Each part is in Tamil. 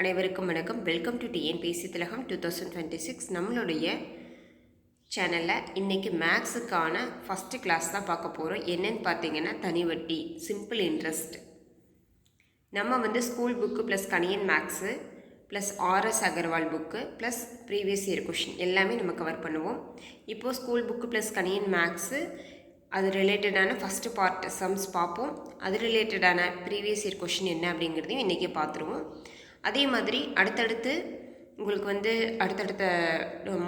அனைவருக்கும் வணக்கம். Welcome to TNPSC Thilagam two thousand twenty six நம்மளுடைய சேனலில் இன்றைக்கி மேக்ஸுக்கான ஃபஸ்ட்டு கிளாஸ் தான் பார்க்க போகிறோம் என்னன்னு பார்த்தீங்கன்னா தனி வட்டி சிம்பிள் இன்ட்ரெஸ்ட் நம்ம வந்து school book plus Kaniyan maths plus RS Agarwal book plus previous year question எல்லாமே நம்ம கவர் பண்ணுவோம். இப்போது school book plus Kaniyan maths அது ரிலேட்டடான ஃபஸ்ட்டு பார்ட் சம்ஸ் பார்ப்போம். அது ரிலேட்டடான ப்ரீவியஸ் இயர் கொஷின் என்ன அப்படிங்கிறதையும் இன்றைக்கி பார்த்துருவோம். அதே மாதிரி அடுத்தடுத்து உங்களுக்கு வந்து அடுத்தடுத்த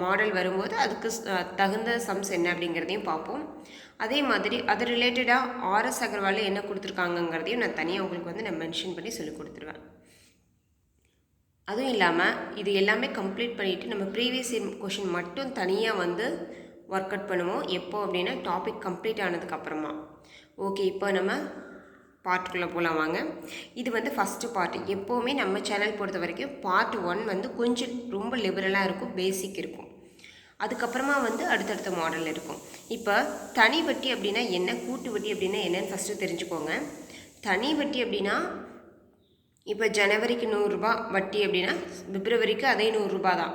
மாடல் வரும்போது அதுக்கு தகுந்த சம்ஸ் என்ன அப்படிங்கிறதையும் பார்ப்போம். அதே மாதிரி அது ரிலேட்டடாக ஆர்எஸ் அகர்வாலில் என்ன கொடுத்துருக்காங்கங்கிறதையும் நான் தனியாக உங்களுக்கு வந்து நான் மென்ஷன் பண்ணி சொல்லி கொடுத்துருவேன். அதுவும் இல்லாமல் இது எல்லாமே கம்ப்ளீட் பண்ணிவிட்டு நம்ம ப்ரீவியஸ் இயர் கொஷின் மட்டும் தனியாக வந்து ஒர்க் அவுட் பண்ணுவோம். எப்போ அப்படின்னா டாபிக் கம்ப்ளீட் ஆனதுக்கப்புறமா ஓகே இப்போ நம்ம பார்ட்டுக்குள்ளே போகலாம் வாங்க. இது வந்து ஃபஸ்ட்டு பார்ட் எப்போவுமே நம்ம சேனல் பொறுத்த வரைக்கும் பார்ட் ஒன் வந்து கொஞ்சம் ரொம்ப லிபரலாக இருக்கும் பேசிக் இருக்கும். அதுக்கப்புறமா வந்து அடுத்தடுத்த மாடல் இருக்கும். இப்போ தனி வட்டி அப்படின்னா என்ன கூட்டு வட்டி அப்படின்னா என்னன்னு ஃபஸ்ட்டு தெரிஞ்சுக்கோங்க. தனி வட்டி அப்படின்னா இப்போ ஜனவரிக்கு நூறுரூபா வட்டி அப்படின்னா பிப்ரவரிக்கு அதே நூறுரூபா தான்.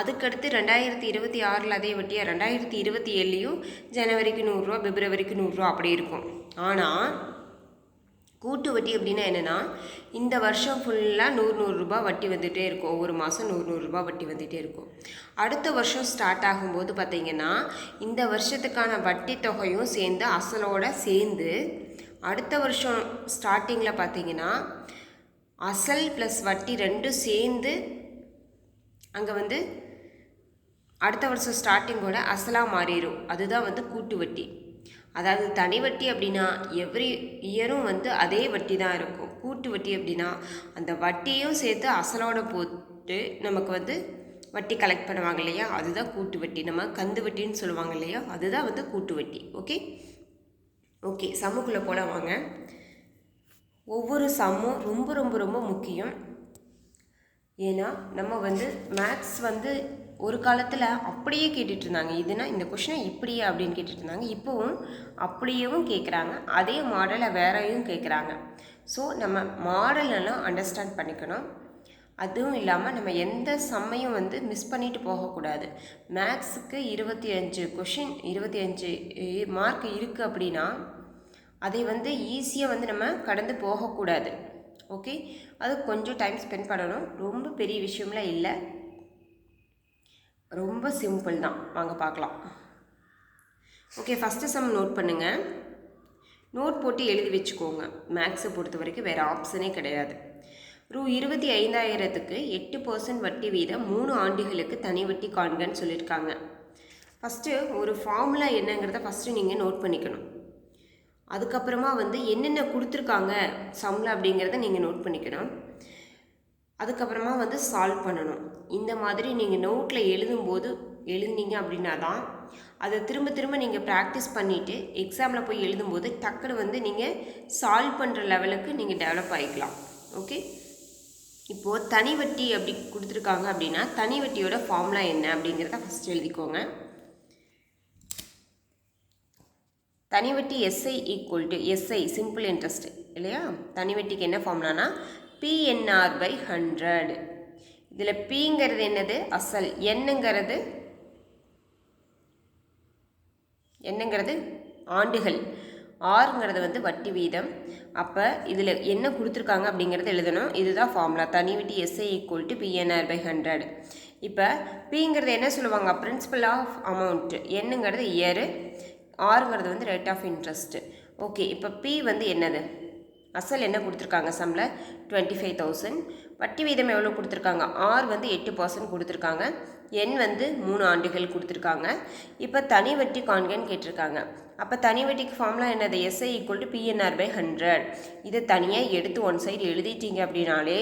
அதுக்கடுத்து ரெண்டாயிரத்தி இருபத்தி ஆறில் அதே வட்டியாக ரெண்டாயிரத்தி இருபத்தி ஏழுலையும் ஜனவரிக்கு நூறுரூவா பிப்ரவரிக்கு நூறுரூவா அப்படி இருக்கும். ஆனால் கூட்டு வட்டி அப்படின்னா என்னென்னா இந்த வருஷம் ஃபுல்லாக நூறு நூறுரூபா வட்டி வந்துகிட்டே இருக்கும். ஒவ்வொரு மாதம் நூறு நூறுரூபா வட்டி வந்துகிட்டே இருக்கும். அடுத்த வருஷம் ஸ்டார்ட் ஆகும்போது பார்த்தீங்கன்னா இந்த வருஷத்துக்கான வட்டி தொகையும் சேர்ந்து அசலோட சேர்ந்து அடுத்த வருஷம் ஸ்டார்டிங்கில் பார்த்தீங்கன்னா அசல் ப்ளஸ் வட்டி ரெண்டும் சேர்ந்து அங்கே வந்து அடுத்த வருஷம் ஸ்டார்டிங்கோட அசலாக மாறிடும் அதுதான் வந்து கூட்டு வட்டி அதாவது தனி வட்டி அப்படின்னா எவ்ரி இயரும் வந்து அதே வட்டி தான் இருக்கும். கூட்டு வட்டி அப்படின்னா அந்த வட்டியும் சேர்த்து அசலோட போட்டு நமக்கு வந்து வட்டி கலெக்ட் பண்ணுவாங்க இல்லையா? அதுதான் கூட்டு வட்டி. நம்ம கந்து வட்டின்னு சொல்லுவாங்க இல்லையா? அதுதான் வந்து கூட்டு வட்டி. ஓகே ஓகே சம்முக்குள்ளே போல வாங்க. ஒவ்வொரு சம்மும் ரொம்ப ரொம்ப ரொம்ப முக்கியம். ஏன்னா நம்ம வந்து மேக்ஸ் வந்து ஒரு காலத்தில் அப்படியே கேட்டுட்டு இருந்தாங்க. இதுனா இந்த கொஷினை இப்படியே அப்படின்னு கேட்டுட்டு இருந்தாங்க. இப்போவும் அப்படியேவும் கேட்குறாங்க அதே மாடலை வேறையும் கேட்குறாங்க ஸோ நம்ம மாடல் எல்லாம் அண்டர்ஸ்டாண்ட் பண்ணிக்கணும். அதுவும் இல்லாமல் நம்ம எந்த செம்மையும் வந்து மிஸ் பண்ணிட்டு போகக்கூடாது. மேக்ஸுக்கு இருபத்தி அஞ்சு கொஷின் இருபத்தி அஞ்சு மார்க் இருக்குது அப்படின்னா அதை வந்து ஈஸியாக வந்து நம்ம கடந்து போகக்கூடாது. ஓகே அது கொஞ்சம் டைம் ஸ்பெண்ட் பண்ணணும். ரொம்ப பெரிய விஷயம்லாம் இல்லை. ரொம்ப சிம்பிள் தான். வாங்க பார்க்கலாம். ஓகே ஃபஸ்ட்டு சம் நோட் பண்ணுங்கள் நோட் போட்டு எழுதி வச்சுக்கோங்க. மேக்ஸை பொறுத்த வரைக்கும் வேறு ஆப்ஷனே கிடையாது. ரூ இருபத்தி ஐந்தாயிரத்துக்கு எட்டு பர்சன்ட் வட்டி வீதம் மூணு ஆண்டுகளுக்கு தனி வட்டி காண்கன்னு சொல்லியிருக்காங்க. ஃபஸ்ட்டு ஒரு ஃபார்முலா என்னங்கிறத ஃபஸ்ட்டு நீங்கள் நோட் பண்ணிக்கணும். அதுக்கப்புறமா வந்து என்னென்ன கொடுத்துருக்காங்க? சம்ல அப்படிங்கிறத நீங்கள் நோட் பண்ணிக்கணும். அதுக்கப்புறமா வந்து சால்வ் பண்ணணும். இந்த மாதிரி நீங்கள் நோட்டில் எழுதும்போது எழுதுனீங்க அப்படின்னா தான் அதை திரும்ப திரும்ப நீங்கள் ப்ராக்டிஸ் பண்ணிவிட்டு எக்ஸாமில் போய் எழுதும்போது டக்குனு வந்து நீங்கள் சால்வ் பண்ணுற லெவலுக்கு நீங்கள் டெவலப் ஆகிக்கலாம் ஓகே இப்போது தனி வட்டி அப்படி கொடுத்துருக்காங்க அப்படின்னா தனி வட்டியோட ஃபார்முலா என்ன அப்படிங்கிறத ஃபஸ்ட் எழுதிக்கோங்க. தனி வட்டி SI equal to SI simple interest இல்லையா? தனி வட்டிக்கு என்ன ஃபார்ம்லானா பிஎன்ஆர் பை ஹண்ட்ரட் இதில் பிங்கிறது என்னது? அசல். என்னங்கிறது என்னங்கிறது? ஆண்டுகள். ஆறுங்கிறது வந்து வட்டி வீதம். அப்போ இதில் என்ன கொடுத்துருக்காங்க அப்படிங்கிறத எழுதணும். இதுதான் ஃபார்முலா தனி விட்டு SI equal to PNR by hundred இப்போ பிங்கிறது என்ன சொல்லுவாங்க? பிரின்சிபல் ஆஃப் அமௌண்ட் என்னங்கிறது இயரு ஆறுங்கிறது வந்து ரேட் ஆஃப் இன்ட்ரெஸ்ட்டு ஓகே இப்போ பி வந்து என்னது? அசல் என்ன கொடுத்துருக்காங்க சம்மில் டுவெண்ட்டி ஃபைவ் தௌசண்ட் வட்டி வீதம் எவ்வளோ கொடுத்துருக்காங்க? ஆர் வந்து எட்டு பர்சன்ட் கொடுத்துருக்காங்க. என் வந்து மூணு ஆண்டுகள் கொடுத்துருக்காங்க. இப்போ தனி வட்டி காண்கன்னு கேட்டிருக்காங்க. அப்போ தனி வட்டிக்கு ஃபார்ம்லாம் என்னது? SI equal to PNR by hundred இதை தனியாக எடுத்து ஒன் சைடு எழுதிட்டீங்க அப்படின்னாலே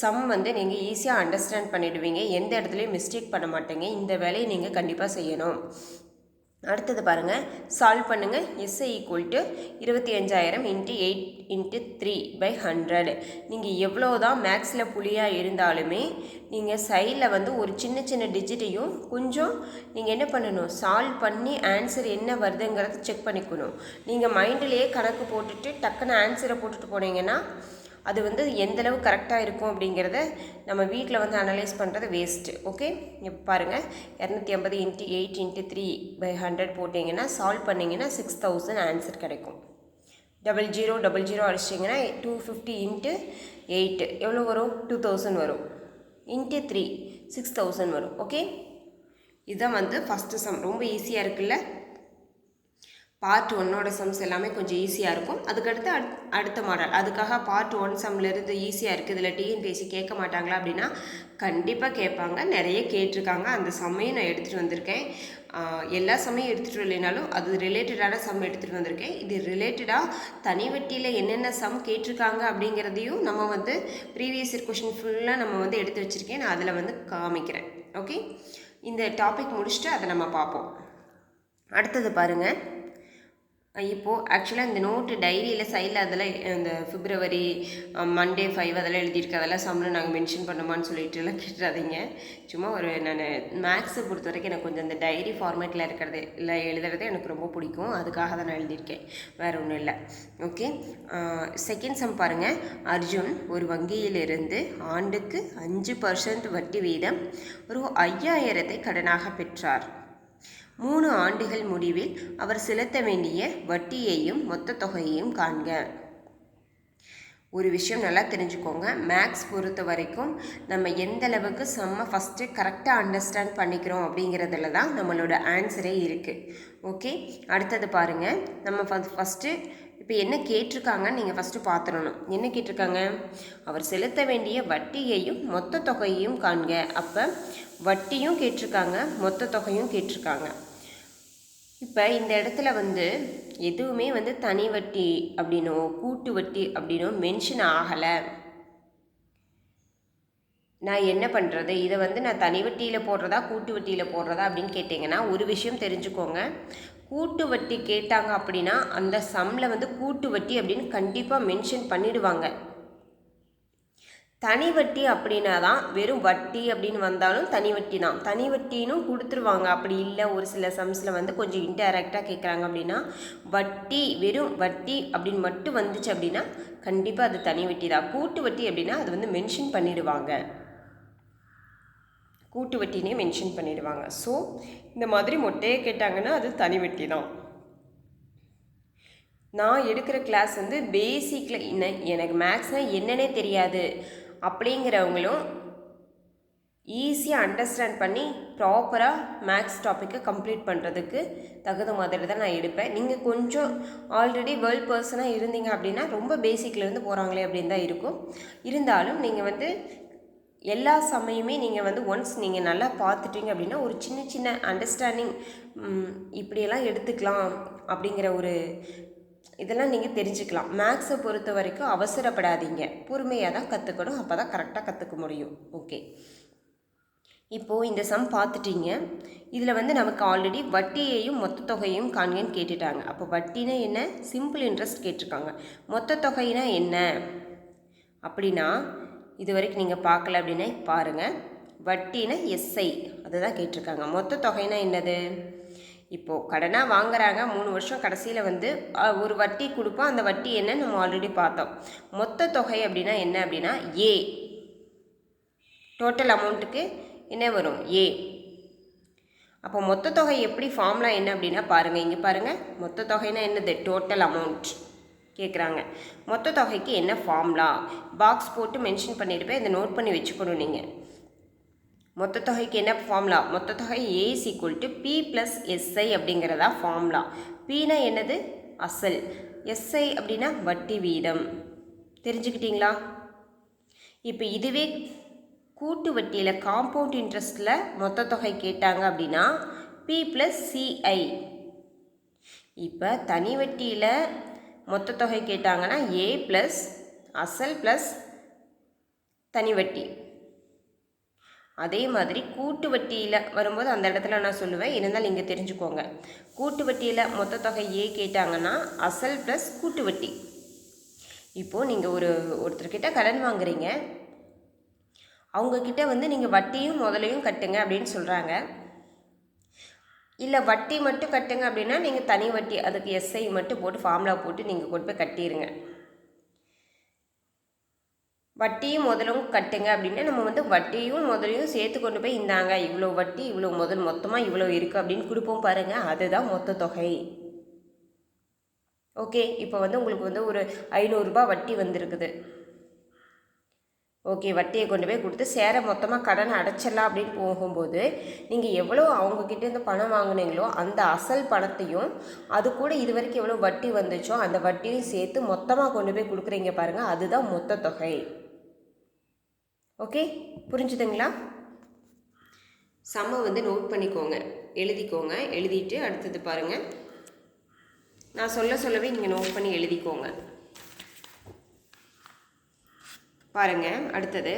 சம் வந்து நீங்கள் ஈஸியாக அண்டர்ஸ்டாண்ட் பண்ணிடுவீங்க. எந்த இடத்துலையும் மிஸ்டேக் பண்ண மாட்டேங்க. இந்த வேலையை நீங்கள் கண்டிப்பாக செய்யணும். அடுத்தது பாருங்கள் சால்வ் பண்ணுங்கள் எஸ்ஐ ஈக்குவல் டு இருபத்தி அஞ்சாயிரம் into eight into three by hundred நீங்கள் எவ்வளோ தான் மேக்ஸில் புளியாக இருந்தாலுமே நீங்கள் சைடில் வந்து ஒரு சின்ன சின்ன டிஜிட்டையும் கொஞ்சம் நீங்கள் என்ன பண்ணணும்? சால்வ் பண்ணி ஆன்சர் என்ன வருதுங்கிறத செக் பண்ணிக்கணும். நீங்கள் மைண்டிலேயே கணக்கு போட்டுட்டு டக்குன்னு ஆன்சரை போட்டுட்டு போனீங்கன்னா அது வந்து எந்தளவு கரெக்டாக இருக்கும் அப்படிங்கிறத நம்ம வீட்டில் வந்து அனலைஸ் பண்ணுறது வேஸ்ட்டு ஓகே இப்போ பாருங்கள் இரநூத்தி ஐம்பது into eight into three by hundred போட்டிங்கன்னா சால்வ் பண்ணிங்கன்னா சிக்ஸ் தௌசண்ட் ஆன்சர் கிடைக்கும். டபுள் ஜீரோ டபுள் ஜீரோ அடிச்சிட்டிங்கன்னா டூ ஃபிஃப்டி இன்ட்டு எயிட்டு எவ்வளோ வரும்? டூ தௌசண்ட் வரும். இன்ட்டு த்ரீ சிக்ஸ் தௌசண்ட் வரும் ஓகே இதுதான் வந்து ஃபஸ்ட்டு சம் ரொம்ப ஈஸியாக இருக்குல்ல? பார்ட் ஒன்னோட சம்ஸ் எல்லாமே கொஞ்சம் ஈஸியாக இருக்கும். அதுக்கடுத்து அட் அடுத்த மாடல் அதுக்காக பார்ட் ஒன் சம்லேருந்து ஈஸியாக இருக்குது இதில் டிஎன்பிஎஸ்சி கேட்க மாட்டாங்களா அப்படின்னா கண்டிப்பாக கேட்பாங்க. நிறைய கேட்டிருக்காங்க. அந்த சம்மையும் நான் எடுத்துகிட்டு வந்திருக்கேன். எல்லா சம்மையும் எடுத்துகிட்டு வரலைனாலும் அது ரிலேட்டடான சம் எடுத்துகிட்டு வந்திருக்கேன். இது ரிலேட்டடாக தனி வட்டியில் என்னென்ன சம் கேட்டிருக்காங்க அப்படிங்கிறதையும் நம்ம வந்து ப்ரீவியஸ் இயர் கொஷின் ஃபுல்லாக நம்ம வந்து எடுத்து வச்சுருக்கேன். நான் அதில் வந்து காமிக்கிறேன். ஓகே இந்த டாபிக் முடிச்சுட்டு அதை நம்ம பார்ப்போம். அடுத்தது பாருங்கள் இப்போது ஆக்சுவலாக இந்த நோட்டு டைரியில் சைடில் அதெல்லாம் இந்த ஃபிப்ரவரி மண்டே ஃபைவ் அதெல்லாம் எழுதியிருக்கு. அதெல்லாம் சம்மில் நாங்கள் மென்ஷன் பண்ணுமான்னு சொல்லிட்டு எல்லாம் கேட்டுறாதீங்க. சும்மா ஒரு நான் மேக்ஸை பொறுத்த வரைக்கும் எனக்கு கொஞ்சம் இந்த டைரி ஃபார்மேட்டில் இருக்கிறது இல்லை எழுதுறது எனக்கு ரொம்ப பிடிக்கும். அதுக்காக தான் நான் எழுதியிருக்கேன். வேறு ஒன்றும் இல்லை. ஓகே செகண்ட் சம் பாருங்கள் அர்ஜுன் ஒரு வங்கியிலிருந்து ஆண்டுக்கு அஞ்சு பர்சன்ட் வட்டி வீதம் ஒரு ஐயாயிரத்தை கடனாக பெற்றார். மூணு ஆண்டுகள் முடிவில் அவர் செலுத்த வேண்டிய வட்டியையும் மொத்த தொகையையும் காண்க. ஒரு விஷயம் நல்லா தெரிஞ்சுக்கோங்க. மேக்ஸ் பொறுத்த வரைக்கும் நம்ம எந்த அளவுக்கு செம்ம ஃபஸ்ட்டு கரெக்டாக அண்டர்ஸ்டாண்ட் பண்ணிக்கிறோம் அப்படிங்கிறதுல தான் நம்மளோட ஆன்சரே இருக்குது ஓகே அடுத்தது பாருங்கள் நம்ம ஃபஸ்ட்டு இப்போ என்ன கேட்டிருக்காங்கன்னு நீங்கள் ஃபஸ்ட்டு பார்த்துடணும். என்ன கேட்டிருக்காங்க? அவர் செலுத்த வேண்டிய வட்டியையும் மொத்த தொகையையும் காண்க. அப்போ வட்டியும் கேட்டிருக்காங்க மொத்த தொகையும் கேட்டிருக்காங்க. இப்போ இந்த இடத்துல வந்து எதுவுமே வந்து தனி வட்டி அப்படின்னோ கூட்டு வட்டி அப்படின்னோ மென்ஷன் ஆகலை. நான் என்ன பண்ணுறது இதை வந்து நான் தனி வட்டியில் போடுறதா கூட்டு வட்டியில் போடுறதா அப்படின்னு கேட்டிங்கன்னா ஒரு விஷயம் தெரிஞ்சுக்கோங்க. கூட்டு வட்டி கேட்டாங்க அப்படின்னா அந்த சம்மில் வந்து கூட்டு வட்டி அப்படின்னு கண்டிப்பாக மென்ஷன் பண்ணிடுவாங்க. தனி வட்டி அப்படின்னா தான் வெறும் வட்டி அப்படின்னு வந்தாலும் தனி வட்டி தான். தனி வட்டினும் கொடுத்துருவாங்க. அப்படி இல்லை ஒரு சில சம்ஸில் வந்து கொஞ்சம் இன்டெரக்டாக கேட்குறாங்க அப்படின்னா வட்டி வெறும் வட்டி அப்படின்னு மட்டும் வந்துச்சு அப்படின்னா கண்டிப்பாக அது தனி வட்டி தான். கூட்டு வட்டி அப்படின்னா அது வந்து மென்ஷன் பண்ணிடுவாங்க. கூட்டு வட்டினே மென்ஷன் பண்ணிடுவாங்க. ஸோ இந்த மாதிரி மொட்டையை கேட்டாங்கன்னா அது தனி வட்டி தான். நான் எடுக்கிற கிளாஸ் வந்து பேசிக்கில் என்ன எனக்கு மேக்ஸ்னால் என்னன்னே தெரியாது. அப்படிங்கிறவங்களும் ஈஸியாக அண்டர்ஸ்டாண்ட் பண்ணி ப்ராப்பராக மேக்ஸ் டாப்பிக்கை கம்ப்ளீட் பண்ணுறதுக்கு தகுந்த மாதிரி தான் நான் எடுப்பேன். நீங்கள் கொஞ்சம் ஆல்ரெடி வேர்ல்ட் பர்சனாக இருந்தீங்க அப்படின்னா ரொம்ப பேசிக்லேருந்து போகிறாங்களே அப்படின்னு தான் இருக்கும். இருந்தாலும் நீங்கள் வந்து எல்லா சமயமே நீங்கள் வந்து ஒன்ஸ் நீங்கள் நல்லா பார்த்துட்டீங்க அப்படின்னா ஒரு சின்ன சின்ன அண்டர்ஸ்டாண்டிங் இப்படியெல்லாம் எடுத்துக்கலாம் அப்படிங்கிற ஒரு இதெல்லாம் நீங்கள் தெரிஞ்சுக்கலாம். மேக்ஸை பொறுத்த வரைக்கும் அவசரப்படாதீங்க. பொறுமையாக தான் கற்றுக்கணும் அப்போ தான் கரெக்டாக கற்றுக்க முடியும். ஓகே இப்போது இந்த சம் பார்த்துட்டீங்க. இதில் வந்து நமக்கு ஆல்ரெடி வட்டியையும் மொத்த தொகையும் காண்கன்னு கேட்டுட்டாங்க. அப்போ வட்டினா என்ன? சிம்பிள் இன்ட்ரெஸ்ட் கேட்டிருக்காங்க. மொத்த தொகைனா என்ன? அப்படின்னா இது வரைக்கும் நீங்கள் பார்க்கல அப்படின்னா பாருங்கள் வட்டினா எஸ்ஐ அதுதான் கேட்டிருக்காங்க. மொத்த தொகைனா என்னது? இப்போது கடனாக வாங்குறாங்க. மூணு வருஷம் கடைசியில் வந்து ஒரு வட்டி கொடுப்போம். அந்த வட்டி என்ன நம்ம ஆல்ரெடி பார்த்தோம். மொத்த தொகை அப்படின்னா என்ன அப்படின்னா ஏ டோட்டல் அமௌண்ட்டுக்கு என்ன வரும்? ஏ அப்போ மொத்த தொகை எப்படி ஃபார்முலா என்ன அப்படின்னா பாருங்கள் இங்கே பாருங்கள் மொத்த தொகைனா என்னது? டோட்டல் அமௌண்ட் கேட்குறாங்க மொத்த தொகைக்கு என்ன ஃபார்ம்லா பாக்ஸ் போட்டு மென்ஷன் பண்ணியிருப்பேன். இதை நோட் பண்ணி வச்சுக்கணும் நீங்கள் மொத்த தொகைக்கு என்ன ஃபார்முலா மொத்த தொகை A is equal to P plus SI அப்படிங்கிறதா ஃபார்முலா பினா என்னது? அசல். எஸ்ஐ அப்படின்னா வட்டி வீதம். தெரிஞ்சுக்கிட்டீங்களா? இப்போ இதுவே கூட்டு வட்டியில் காம்பவுண்ட் இன்ட்ரெஸ்ட்டில் மொத்த தொகை கேட்டாங்க அப்படின்னா பி ப்ளஸ் சிஐ இப்போ தனி வட்டியில் மொத்த தொகை கேட்டாங்கன்னா ஏ ப்ளஸ் அசல் ப்ளஸ் தனி வட்டி. அதே மாதிரி கூட்டு வட்டியில் வரும்போது அந்த இடத்துல நான் சொல்லுவேன் இருந்தாலும் இங்கே தெரிஞ்சுக்கோங்க. கூட்டு வட்டியில் மொத்த தொகை ஏ கேட்டாங்கன்னா அசல் ப்ளஸ் கூட்டு வட்டி இப்போது நீங்கள் ஒரு ஒருத்தர்கிட்ட கடன் வாங்குறீங்க. அவங்கக்கிட்ட வந்து நீங்கள் வட்டியும் முதலையும் கட்டுங்க அப்படின்னு சொல்கிறாங்க இல்லை வட்டி மட்டும் கட்டுங்க அப்படின்னா நீங்கள் தனி வட்டி அதுக்கு எஸ்ஐ மட்டும் போட்டு ஃபார்முலா போட்டு நீங்கள் கொண்டு போய் கட்டிடுங்க வட்டியும் முதலும் கட்டுங்க அப்படின்னா நம்ம வந்து வட்டியும் முதலையும் சேர்த்து கொண்டு போய் இந்தாங்க இவ்வளோ வட்டி இவ்வளோ முதல் மொத்தமாக இவ்வளோ இருக்குது அப்படின்னு கொடுப்போம் பாருங்கள் அதுதான் மொத்த தொகை. ஓகே இப்போ வந்து உங்களுக்கு வந்து ஒரு ஐநூறுரூபா வட்டி வந்திருக்குது. ஓகே வட்டியை கொண்டு போய் கொடுத்து சேர மொத்தமாக கடன் அடைச்சிடலாம் அப்படின்னு போகும்போது நீங்கள் எவ்வளோ அவங்கக்கிட்டேருந்து பணம் வாங்கினீங்களோ அந்த அசல் பணத்தையும் அது கூட இது வரைக்கும் எவ்வளோ வட்டி வந்துச்சோ அந்த வட்டியும் சேர்த்து மொத்தமாக கொண்டு போய் கொடுக்குறீங்க பாருங்கள் அதுதான் மொத்த தொகை. ஓகே புரிஞ்சுதுங்களா? சம்ம வந்து நோட் பண்ணிக்கோங்க. எழுதிக்கோங்க. எழுதிட்டு அடுத்தது பாருங்கள் நான் சொல்ல சொல்லவே நீங்கள் நோட் பண்ணி எழுதிக்கோங்க. பாருங்கள் அடுத்தது.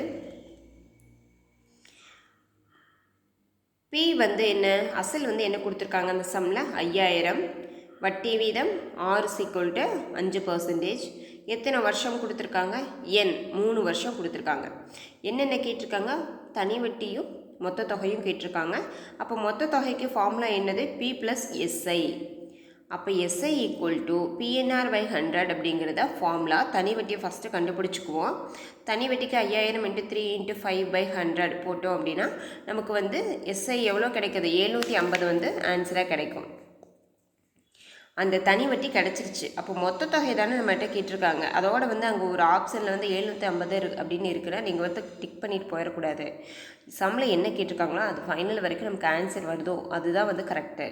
பி வந்து என்ன? அசல் வந்து என்ன கொடுத்துருக்காங்க அந்த சம்மில் ஐயாயிரம். வட்டி வீதம் ஆறு சீக்குவல் டு அஞ்சு பர்சன்டேஜ் எத்தனை வருஷம் கொடுத்துருக்காங்க? என் மூணு வருஷம் கொடுத்துருக்காங்க. என்னென்ன கேட்டிருக்காங்க? தனி வட்டியும் மொத்த தொகையும் கேட்டிருக்காங்க. அப்போ மொத்த தொகைக்கு ஃபார்முலா என்னது? பி ப்ளஸ் எஸ்ஐ அப்போ SI equal to PNR by hundred அப்படிங்கிறத ஃபார்முலா தனி வட்டியை ஃபஸ்ட்டு கண்டுபிடிச்சிக்குவோம். தனி வட்டிக்கு ஐயாயிரம் into three into five by hundred போட்டோம் அப்படின்னா நமக்கு வந்து எஸ்ஐ எவ்வளோ கிடைக்கிது? எழுநூற்றி ஐம்பது வந்து ஆன்சராக கிடைக்கும். அந்த தனி வட்டி கிடச்சிருச்சு. அப்போ மொத்த தொகை தானே நம்மகிட்ட கேட்டிருக்காங்க. அதோட வந்து அங்கே ஒரு ஆப்ஷனில் வந்து எழுநூற்றி ஐம்பது இருக்கு அப்படின்னு இருக்கிற நீங்கள் வந்து டிக் பண்ணிட்டு போயிடக்கூடாது. சம்மில் என்ன கேட்டிருக்காங்களோ அது ஃபைனல் வரைக்கும் நமக்கு ஆன்சர் வருதோ அதுதான் வந்து கரெக்டு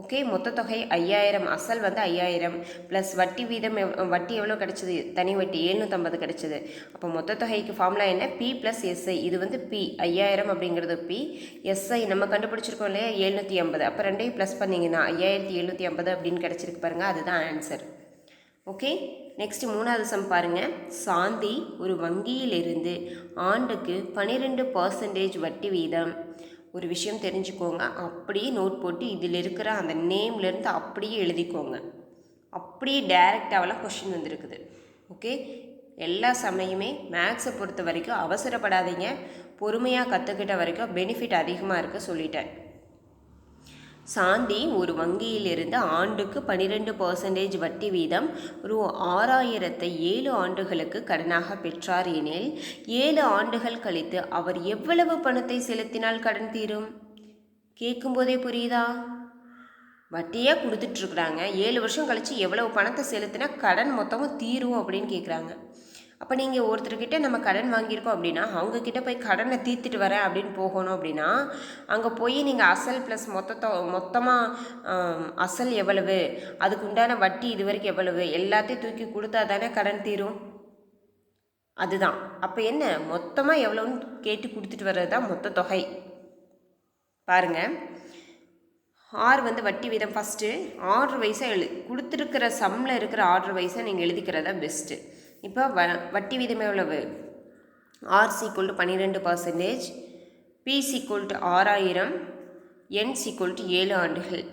ஓகே மொத்த தொகை ஐயாயிரம் அசல் வந்து ஐயாயிரம் ப்ளஸ் வட்டி வீதம் வட்டி எவ்வளோ கிடச்சிது? தனி வட்டி எழுநூற்றம்பது கிடச்சிது. அப்போ மொத்த தொகைக்கு ஃபார்முலா என்ன? பி ப்ளஸ் எஸ்ஐ இது வந்து பி ஐயாயிரம் அப்படிங்கிறது பி எஸ்ஐ நம்ம கண்டுபிடிச்சிருக்கோம் இல்லையா? எழுநூற்றி ஐம்பது. அப்போ ரெண்டையும் ப்ளஸ் பண்ணிங்கன்னா ஐயாயிரத்தி எழுநூற்றி ஐம்பது அப்படின்னு கிடச்சிருக்கு பாருங்கள் அதுதான் ஆன்சர் ஓகே நெக்ஸ்ட் மூணாவது சம் பாருங்கள் சாந்தி ஒரு வங்கியிலிருந்து ஆண்டுக்கு பன்னிரெண்டு பர்சன்டேஜ் வட்டி வீதம். ஒரு விஷயம் தெரிஞ்சுக்கோங்க. அப்படியே நோட் போட்டு இதில் இருக்கிற அந்த நேம்லேருந்து அப்படியே எழுதிக்கோங்க. அப்படியே டைரெக்டாகலாம் கொஷின் வந்திருக்குது. ஓகே எல்லா சமயமே மேக்ஸை பொறுத்த வரைக்கும் அவசரப்படாதீங்க. பொறுமையாக கற்றுக்கிட்ட வரைக்கும் பெனிஃபிட் அதிகமாக இருக்குது சொல்லிட்டேன். சாந்தி ஒரு வங்கியிலிருந்து ஆண்டுக்கு பனிரெண்டு பர்சன்டேஜ் வட்டி வீதம் ரூ ஆறாயிரத்தை ஏழு ஆண்டுகளுக்கு கடனாக பெற்றார் எனில் ஏழு ஆண்டுகள் கழித்து அவர் எவ்வளவு பணத்தை செலுத்தினால் கடன் தீரும்? கேட்கும்போதே புரியுதா? வட்டியே கொடுத்துட்ருக்குறாங்க ஏழு வருஷம் கழித்து எவ்வளவு பணத்தை செலுத்தினா கடன் மொத்தமும் தீரும் அப்படின்னு கேட்குறாங்க. அப்போ நீங்கள் ஒருத்தர்கிட்ட நம்ம கடன் வாங்கியிருக்கோம் அப்படின்னா அவங்கக்கிட்ட போய் கடனை தீர்த்துட்டு வரேன் அப்படின்னு போகணும் அப்படின்னா அங்கே போய் நீங்கள் அசல் ப்ளஸ் மொத்தத்தை மொத்தமாக அசல் எவ்வளவு அதுக்கு உண்டான வட்டி இது வரைக்கும் எவ்வளவு எல்லாத்தையும் தூக்கி கொடுத்தா தானே கடன் தீரும்? அதுதான். அப்போ என்ன? மொத்தமாக எவ்வளோன்னு கேட்டு கொடுத்துட்டு வர்றது தான் மொத்த தொகை. பாருங்கள் ஆர் வந்து வட்டி வீதம் ஃபஸ்ட்டு ஆர்டர் வைஸாக எழு கொடுத்துருக்கிற சம்மில் இருக்கிற ஆர்டர் வைஸாக நீங்கள் எழுதிக்கிறதா பெஸ்ட்டு இப்போ வ வட்டி வீதம் எவ்வளவு? ஆர் சீக்குவல் டு பன்னிரெண்டு பர்சன்டேஜ் பி சீக்குவல் டு ஆறாயிரம் என் சீக்குவல் டு ஏழு ஆண்டுகள்.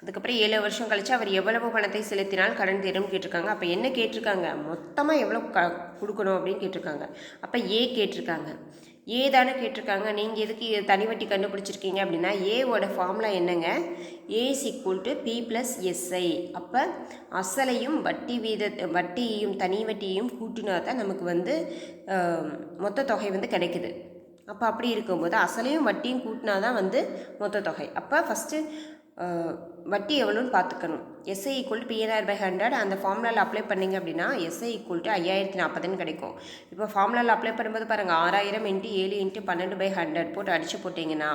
அதுக்கப்புறம் ஏழு வருஷம் கழித்து அவர் எவ்வளவு பணத்தை செலுத்தினால் கடன் தீரும் கேட்டிருக்காங்க. அப்போ என்ன கேட்டிருக்காங்க? மொத்தமாக எவ்வளோ க கொடுக்கணும் அப்படின்னு கேட்டிருக்காங்க. அப்போ ஏ கேட்டிருக்காங்க. ஏ தானே கேட்டிருக்காங்க. நீங்கள் எதுக்கு தனி வட்டி கண்டுபிடிச்சிருக்கீங்க அப்படின்னா ஏவோட ஃபார்முலா என்னங்க? A equal to P plus SI அப்போ அசலையும் வட்டி வீத வட்டியையும் தனி வட்டியையும் கூட்டினா தான் நமக்கு வந்து மொத்த தொகை வந்து கிடைக்குது. அப்போ அப்படி இருக்கும்போது அசலையும் வட்டியும் கூட்டினா தான் வந்து மொத்த தொகை. அப்போ ஃபஸ்ட்டு வட்டி எவ்வளோன்னு பார்த்துக்கணும் SI equal to PNR by hundred அந்த ஃபார்முலாவில் அப்ளை பண்ணிங்க அப்படின்னா எஸ்ஐ ஈக்குவல் டு ஐயாயிரத்தி நாற்பதுன்னு கிடைக்கும். இப்போ ஃபார்முலாவில் அப்ளை பண்ணும்போது பாருங்கள் ஆறாயிரம் இன்ட்டு ஏழு இன்ட்டு பன்னெண்டு பை ஹண்ட்ரட் போட்டு அடித்து போட்டிங்கன்னா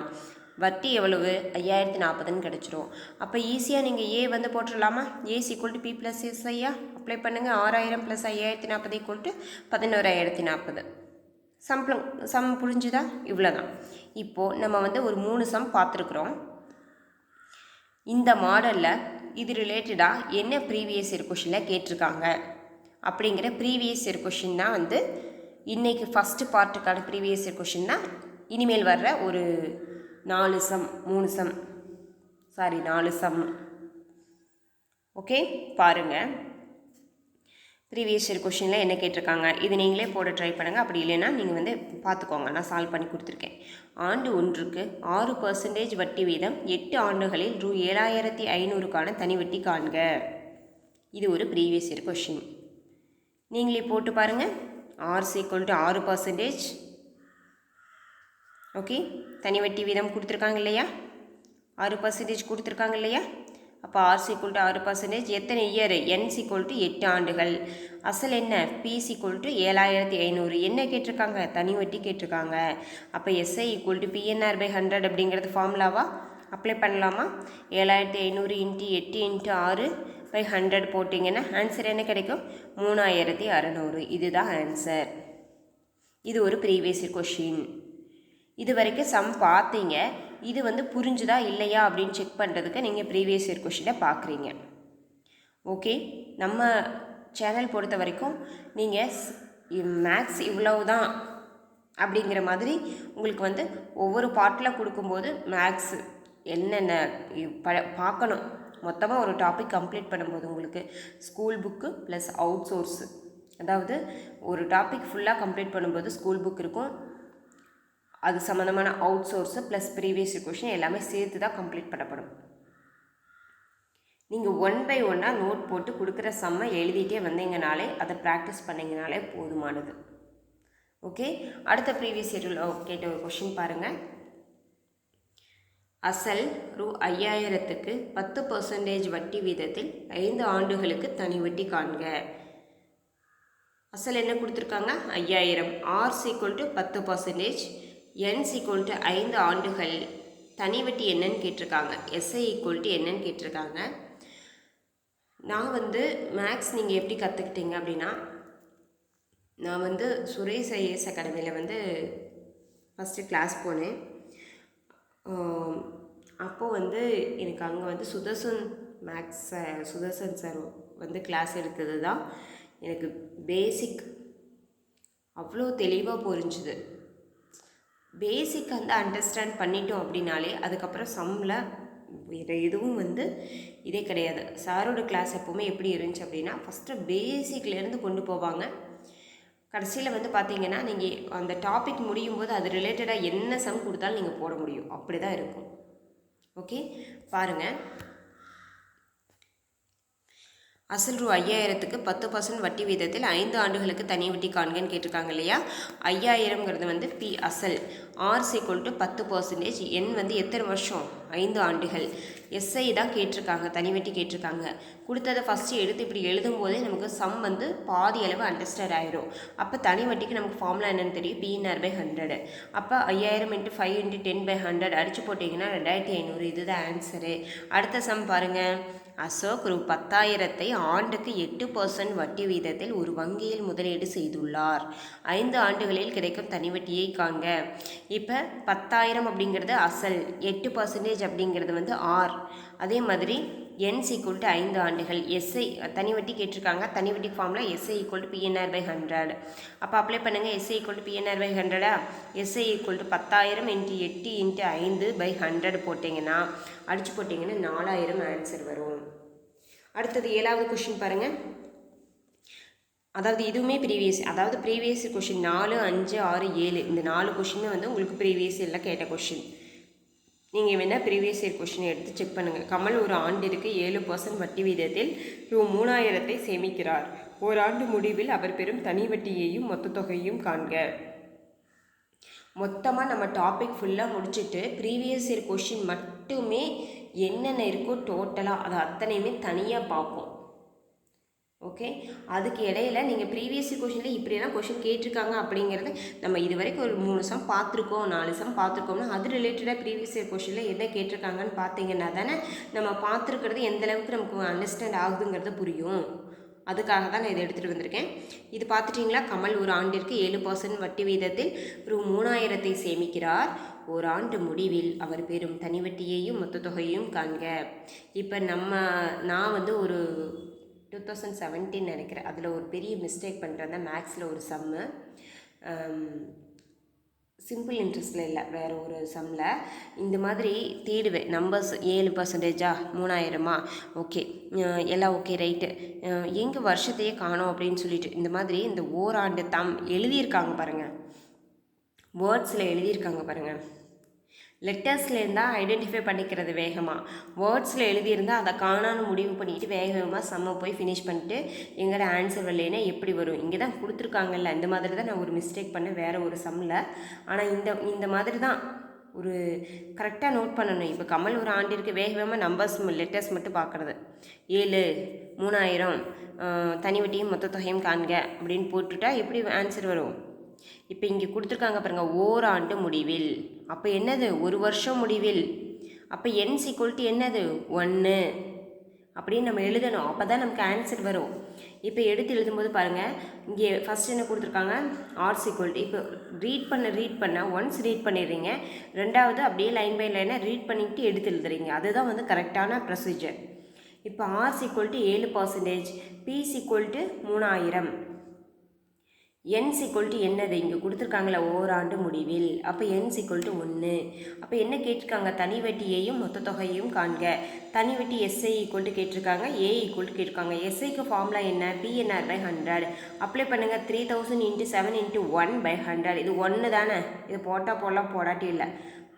வட்டி எவ்வளவு? ஐயாயிரத்தி நாற்பதுன்னு கிடச்சிரும். அப்போ ஈஸியாக நீங்கள் ஏ வந்து போட்டுடலாமா? A equal to P plus எஸ்ஐயா அப்ளை பண்ணுங்கள் ஆறாயிரம் ப்ளஸ் ஐயாயிரத்தி நாற்பது ஈக்குவல் டு பதினோராயிரத்தி நாற்பது. சம்பளம் சம் புரிஞ்சுதா? இவ்வளோ தான் இப்போது நம்ம வந்து ஒரு மூணு சம் பார்த்துருக்குறோம். இந்த மாடலில் இது ரிலேட்டடாக என்ன ப்ரீவியஸ் இயர் கொஷினில் கேட்டிருக்காங்க. அப்படிங்கிற ப்ரீவியஸ் இயர் கொஷின் தான் வந்து இன்றைக்கி ஃபஸ்ட்டு பார்ட்டுக்கான ப்ரீவியஸ் இயர் கொஷின் தான் இனிமேல் வர்ற ஒரு நாலு சம் மூணு சம் சாரி நாலு சம் ஓகே பாருங்கள் ப்ரீவியஸ் இயர் கொஷினில் என்ன கேட்டிருக்காங்க? இது நீங்களே போட ட்ரை பண்ணுங்கள் அப்படி இல்லைன்னா நீங்கள் வந்து பார்த்துக்கோங்க நான் சால்வ் பண்ணி கொடுத்துருக்கேன். ஆண்டு ஒன்றுக்கு ஆறு பர்சன்டேஜ் வட்டி வீதம் எட்டு ஆண்டுகளில் ரூ ஏழாயிரத்தி ஐநூறுக்கான தனி வட்டி காண்க. இது ஒரு ப்ரீவியஸ் இயர் கொஷின் நீங்களே போட்டு பாருங்கள் ஆர் ஈக்குவல் டு ஆறு பர்சன்டேஜ் ஓகே தனி வட்டி வீதம் கொடுத்துருக்காங்க இல்லையா? ஆறு பர்சன்டேஜ் கொடுத்துருக்காங்க இல்லையா? அப்போ ஆர் ஈக்குவல் டு ஆறு பர்சன்டேஜ் எத்தனை இயர் என் ஈக்குவல் டு எட்டு ஆண்டுகள். அசல் என்ன? பி ஈக்குவல் டு ஏழாயிரத்தி ஐநூறு. என்ன கேட்டிருக்காங்க? தனி வட்டி கேட்டிருக்காங்க. அப்போ SI equal to PNR by hundred அப்படிங்கிறது ஃபார்முலாவா அப்ளை பண்ணலாமா? ஏழாயிரத்தி ஐநூறு இன்ட்டு எட்டு இன்ட்டு ஆறு பை ஹண்ட்ரட் போட்டிங்கன்னா ஆன்சர் என்ன கிடைக்கும்? மூணாயிரத்தி அறநூறு. இதுதான் ஆன்சர் இது ஒரு ப்ரீவியஸ் கொஷின் இது வரைக்கும் சம் பார்த்தீங்க. இது வந்து புரிஞ்சுதா இல்லையா அப்படின்னு செக் பண்ணுறதுக்கு நீங்கள் ப்ரீவியஸ் இயர் கொஷினை பார்க்குறீங்க. ஓகே நம்ம சேனல் பொறுத்த வரைக்கும் நீங்கள் மேக்ஸ் இவ்வளவு தான் அப்படிங்கிற மாதிரி உங்களுக்கு வந்து ஒவ்வொரு பாட்டில் கொடுக்கும்போது மேக்ஸ் என்னென்ன ப பார்க்கணும். மொத்தமாக ஒரு டாபிக் கம்ப்ளீட் பண்ணும்போது உங்களுக்கு school book plus out source அதாவது ஒரு டாபிக் ஃபுல்லாக கம்ப்ளீட் பண்ணும்போது ஸ்கூல் புக் இருக்கும். அது சம்மந்தமான out source plus previous question எல்லாமே சேர்த்து தான் கம்ப்ளீட் பண்ணப்படும் நீங்கள் ஒன் பை ஒன்னாக நோட் போட்டு கொடுக்குற செம்மை எழுதிட்டே வந்தீங்கனாலே அதை ப்ராக்டிஸ் பண்ணிங்கனாலே போதுமானது. ஓகே அடுத்த ப்ரீவியஸ் இயரில் கேட்ட ஒரு கொஷின் பாருங்கள் அசல் ரூ ஐயாயிரத்துக்கு பத்து பர்சன்டேஜ் வட்டி வீதத்தில் ஐந்து ஆண்டுகளுக்கு தனி வட்டி காண்க. அசல் என்ன கொடுத்துருக்காங்க? ஐயாயிரம். ஆர் சீக்குவல் டு பத்து பர்சன்டேஜ் என் ஈக்குவல் டு ஐந்து ஆண்டுகள். தனி வட்டி என்னன்னு கேட்டிருக்காங்க. எஸ்ஐ ஈக்குவல் டு என்னன்னு கேட்டிருக்காங்க. நான் வந்து மேக்ஸ் நீங்கள் எப்படி கற்றுக்கிட்டீங்க அப்படின்னா நான் வந்து சுரேஷ் ஐஏஎஸ் அகாடமியில் வந்து ஃபஸ்ட்டு கிளாஸ் போனேன். அப்போது வந்து எனக்கு அங்கே வந்து சுதர்சன் மேக்ஸ் சுதர்சன் சார் வந்து கிளாஸ் எடுத்தது தான் எனக்கு பேசிக் அவ்வளோ தெளிவாக புரிஞ்சுது. பேசிக் வந்து அண்டர்ஸ்டாண்ட் பண்ணிட்டோம் அப்படின்னாலே அதுக்கப்புறம் சம்மில் வேறு எதுவும் வந்து இதே கிடையாது. சாரோட கிளாஸ் எப்போவுமே எப்படி இருந்துச்சு அப்படின்னா ஃபஸ்ட்டு பேசிக்லேருந்து கொண்டு போவாங்க. கடைசியில் வந்து பார்த்தீங்கன்னா நீங்கள் அந்த டாபிக் முடியும் போது அது ரிலேட்டடாக என்ன சம் கொடுத்தாலும் நீங்கள் போட முடியும். அப்படி தான் இருக்கும். ஓகே பாருங்கள் அசல் ரூ ஐயாயிரத்துக்கு பத்து பர்சன்ட் வட்டி வீதத்தில் ஐந்து ஆண்டுகளுக்கு தனி வட்டி காண்கன்னு கேட்டிருக்காங்க இல்லையா? ஐயாயிரம்ங்கிறது வந்து பி அசல். ஆர் சீக்குவல் டு பத்து பர்சன்டேஜ் என் வந்து எத்தனை வருஷம்? ஐந்து ஆண்டுகள். எஸ்ஐ தான் கேட்டிருக்காங்க தனி வட்டி கேட்டிருக்காங்க. கொடுத்ததை ஃபஸ்ட்டு எடுத்து இப்படி எழுதும் போதே நமக்கு சம் வந்து பாதி அளவு அண்டர்ஸ்டாண்ட் ஆயிரும். அப்போ தனி வட்டிக்கு நமக்கு ஃபார்முலா என்னென்னு தெரியும்? பிஎன்ஆர் பை ஹண்ட்ரடு அப்போ ஐயாயிரம் into five into ten by hundred அடிச்சு போட்டிங்கன்னா ரெண்டாயிரத்தி ஐநூறு. இதுதான் ஆன்சரு அடுத்த சம் பாருங்கள் அசோக் ரூ பத்தாயிரத்தை ஆண்டுக்கு எட்டு பர்சன்ட் வட்டி வீதத்தில் ஒரு வங்கியில் முதலீடு செய்துள்ளார். ஐந்து ஆண்டுகளில் கிடைக்கும் தனி வட்டியை காண்க. இப்போ பத்தாயிரம் அப்படிங்கிறது அசல். எட்டு பர்சன்டேஜ் அப்படிங்கிறது வந்து ஆர் அதே மாதிரி என் ஈக்குவல் டு ஐந்து ஆண்டுகள். எஸ்ஐ தனி வட்டி கேட்டிருக்காங்க. தனி வட்டி ஃபார்மில் SI equal to PNR by hundred அப்போ அப்ளை பண்ணுங்கள் SI equal to PNR by ஹண்ட்ரடா SI equal to பத்தாயிரம் இன்ட்டு எட்டு இன்ட்டு ஐந்து பை ஹண்ட்ரட் போட்டிங்கன்னா அடித்து போட்டிங்கன்னா நாலாயிரம் ஆன்சர் வரும். அடுத்தது ஏழாவது கொஷின் பாருங்கள் அதாவது இதுவுமே ப்ரீவியஸ் அதாவது ப்ரீவியஸ் கொஷின் நாலு அஞ்சு ஆறு ஏழு. இந்த நாலு கொஷினும் வந்து உங்களுக்கு ப்ரீவியஸ் எல்லாம் கேட்ட கொஷின் நீங்கள் வேணால் ப்ரீவியஸ் இயர் கொஷினை எடுத்து செக் பண்ணுங்கள் கமல் ஒரு ஆண்டிற்கு ஏழு பர்சன்ட் வட்டி வீதத்தில் ரூ மூணாயிரத்தை சேமிக்கிறார். ஓராண்டு முடிவில் அவர் பெறும் தனி வட்டியையும் மொத்த தொகையும் காண்க. மொத்தமாக நம்ம டாபிக் ஃபுல்லாக முடிச்சுட்டு ப்ரீவியஸ் இயர் கொஷின் மட்டுமே என்னென்ன இருக்கோ டோட்டலாக அதை அத்தனையுமே தனியாக பார்ப்போம். ஓகே அதுக்கு இடையில நீங்கள் ப்ரீவியஸ் கொஷினில் இப்படியெல்லாம் கொஷின் கேட்டிருக்காங்க அப்படிங்கிறது நம்ம இது வரைக்கும் ஒரு மூணு சம் பார்த்துருக்கோம் நாலு சம் பார்த்துருக்கோம்னா அது ரிலேட்டடாக ப்ரீவியஸ் இயர் கொஷினில் என்ன கேட்டிருக்காங்கன்னு பார்த்தீங்கன்னா தானே நம்ம பார்த்துருக்கிறது எந்த அளவுக்கு நமக்கு அண்டர்ஸ்டாண்ட் ஆகுதுங்கிறது புரியும். அதுக்காக தான் நான் இதை எடுத்துகிட்டு வந்திருக்கேன். இது பார்த்துட்டிங்களா? கமல் ஒரு ஆண்டிற்கு ஏழு பர்சன்ட் வட்டி வீதத்தில் ரூ மூணாயிரத்தை சேமிக்கிறார். ஒரு ஆண்டு முடிவில் அவர் பெறும் தனி வட்டியையும் மொத்த தொகையையும் காண்க. இப்போ நம்ம நான் வந்து ஒரு டூ தௌசண்ட் செவன்டீன் நினைக்கிறேன். அதில் ஒரு பெரிய மிஸ்டேக் பண்ணுறேன் மேக்ஸில் ஒரு சம்மு சிம்பிள் இன்ட்ரெஸ்ட்டில் இல்லை. வேறு ஒரு சம்மில் இந்த மாதிரி தேடுவேன். நம்பர்ஸ் ஏழு பர்சன்டேஜா மூணாயிரமா? ஓகே எல்லாம் ஓகே ரைட்டு எங்கள் வருஷத்தையே காணோம் அப்படின்னு சொல்லிட்டு. இந்த மாதிரி இந்த ஓராண்டு தம் எழுதியிருக்காங்க பாருங்கள் வேர்ட்ஸில் எழுதியிருக்காங்க பாருங்கள் லெட்டர்ஸ்லேருந்தால் ஐடென்டிஃபை பண்ணிக்கிறது வேகமாக வேர்ட்ஸில் எழுதியிருந்தால் அதை காணான்னு முடிவு பண்ணிட்டு வேகமாக செம்ம போய் ஃபினிஷ் பண்ணிட்டு எங்களோட ஆன்சர் வரலைன்னா எப்படி வரும்? இங்கே தான் கொடுத்துருக்காங்கல்ல இந்த மாதிரி தான் நான் ஒரு மிஸ்டேக் பண்ணேன் வேறு ஒரு சம்மில் ஆனால் இந்த இந்த மாதிரி தான் ஒரு கரெக்டாக நோட் பண்ணணும். இப்போ கமல் ஒரு ஆண்டிற்கு வேக வேகமாக நம்பர்ஸ் லெட்டர்ஸ் மட்டும் பார்க்குறது. ஏழு மூணாயிரம் தனி வட்டியும் மொத்த தொகையும் காண்க அப்படின்னு போட்டுட்டா எப்படி ஆன்சர் வரும்? இப்போ இங்கே கொடுத்துருக்காங்க பாருங்க ஓராண்டு முடிவில். அப்போ என்னது? ஒரு வருஷம் முடிவில். அப்போ என் சீக்குவல்ட்டி என்னது? ஒன்று அப்படின்னு நம்ம எழுதணும். அப்போ தான் நமக்கு ஆன்சர் வரும். இப்போ எடுத்து எழுதும்போது பாருங்கள் இங்கே ஃபஸ்ட் என்ன கொடுத்துருக்காங்க? ஆர் சீக்குவல்ட்டி இப்போ ரீட் பண்ண ரீட் பண்ண. ஒன்ஸ் ரீட் பண்ணிடுறீங்க. ரெண்டாவது அப்படியே லைன் பை லைனாக ரீட் பண்ணிக்கிட்டு எடுத்து எழுதுறீங்க. அதுதான் வந்து கரெக்டான ப்ரொசீஜர் இப்போ ஆர் சீக்குவல்ட்டு ஏழு பர்சன்டேஜ் பி சீக்குவல்ட்டு மூணாயிரம். என் சீக்குவல்ட்டு என்னது? இங்கே கொடுத்துருக்காங்களே ஓராண்டு முடிவில். அப்போ என் சீக்குவல்ட்டு ஒன்று அப்போ என்ன கேட்டிருக்காங்க? தனி வட்டியையும் மொத்த தொகையையும் காண்க. தனி வட்டி எஸ்ஐ ஈக்குவல்ட்டு கேட்டிருக்காங்க. ஏ ஈக்குவல்ட்டு கேட்டிருக்காங்க. எஸ்ஐக்கு ஃபார்முலா என்ன? பிஎன்ஆர் பை ஹண்ட்ரட் அப்ளை பண்ணுங்கள் three thousand into seven into one by hundred இது ஒன்று தானே? இது போட்டால் போடலாம் போடாட்டி இல்லை.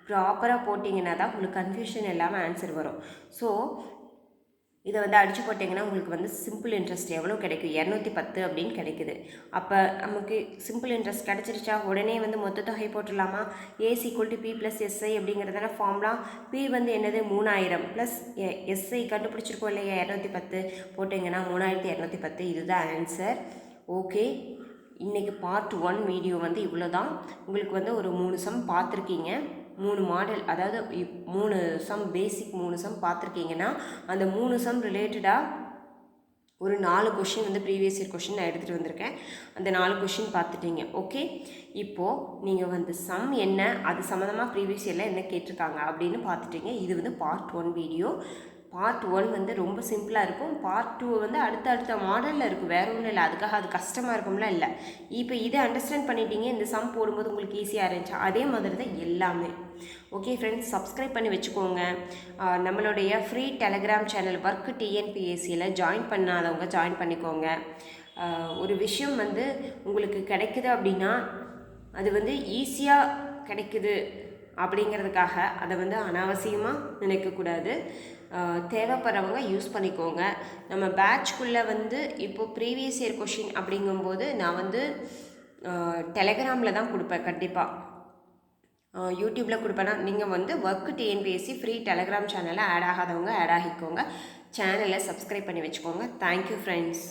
ப்ராப்பராக போட்டிங்கன்னா தான் உங்களுக்கு கன்ஃபியூஷன் இல்லாமல் ஆன்சர் வரும். ஸோ இதை வந்து அடிச்சு போட்டிங்கன்னா உங்களுக்கு வந்து சிம்பிள் இன்ட்ரெஸ்ட் எவ்வளோ கிடைக்கும்? இரநூத்தி பத்து அப்படின்னு கிடைக்குது. அப்போ நமக்கு சிம்பிள் இன்ட்ரெஸ்ட் கிடச்சிருச்சா? உடனே வந்து மொத்த தொகை போட்டுடலாமா? A equal to P plus SI அப்படிங்கிறதான ஃபார்ம்லாம் பி வந்து என்னது? மூணாயிரம். ப்ளஸ் எஸ்ஐ கண்டுபிடிச்சிருக்கோம் இல்லையா? இரநூத்தி பத்து. போட்டிங்கன்னா மூணாயிரத்தி இரநூத்தி பத்து. இதுதான் ஆன்சர் ஓகே இன்றைக்கி பார்ட் ஒன் வீடியோ வந்து இவ்வளோ தான் உங்களுக்கு வந்து ஒரு மூணு சம் பார்த்துருக்கீங்க. மூணு மாடல் அதாவது இப்- மூணு சம் பேசிக் மூணு சம் பார்த்துருக்கீங்கன்னா அந்த மூணு சம் ரிலேட்டடாக ஒரு நாலு கொஷின் வந்து ப்ரீவியஸ் இயர் கொஷின் நான் எடுத்துகிட்டு வந்திருக்கேன். அந்த நாலு கொஷின் பார்த்துட்டீங்க. ஓகே இப்போது நீங்கள் வந்து சம் என்ன அது சம்மந்தமாக ப்ரீவியஸ் இயரில் என்ன கேட்டிருக்காங்க அப்படின்னு பார்த்துட்டீங்க. இது வந்து part one video part one வந்து ரொம்ப சிம்பிளாக இருக்கும். பார்ட் டூ வந்து அடுத்த அடுத்த மாடலில் இருக்கும். வேறு ஒன்றும் இல்லை. அதுக்காக அது கஷ்டமாக இருக்கும்லாம் இல்லை. இப்போ இதை அண்டர்ஸ்டாண்ட் பண்ணிட்டீங்க. இந்த சம் போடும்போது உங்களுக்கு ஈஸியாக இருந்துச்சு? அதே மாதிரி தான் எல்லாமே. ஓகே ஃப்ரெண்ட்ஸ் சப்ஸ்கிரைப் பண்ணி வச்சுக்கோங்க. நம்மளுடைய ஃப்ரீ டெலகிராம் சேனல் ஒர்க் டிஎன்பிஎஸ்சியில் ஜாயின் பண்ணாதவங்க ஜாயின் பண்ணிக்கோங்க. ஒரு விஷயம் வந்து உங்களுக்கு கிடைக்குது அப்படின்னா அது வந்து ஈஸியாக கிடைக்குது அப்படிங்கிறதுக்காக அதை வந்து அனாவசியமாக நினைக்கக்கூடாது தேவைப்படுறவங்க யூஸ் பண்ணிக்கோங்க. நம்ம பேட்ச்குள்ளே வந்து இப்போது ப்ரீவியஸ் இயர் கொஷின் அப்படிங்கும்போது நான் வந்து டெலகிராமில் தான் கொடுப்பேன் கண்டிப்பாக யூடியூப்பில் கொடுப்பேன்னா நீங்கள் வந்து ஒர்க் டிஎன்பிஎஸ்சி ஃப்ரீ டெலகிராம் சேனலில் ஆட் ஆகாதவங்க ஆட் ஆகிக்கோங்க. சேனலை சப்ஸ்கிரைப் பண்ணி வச்சுக்கோங்க. Thank you friends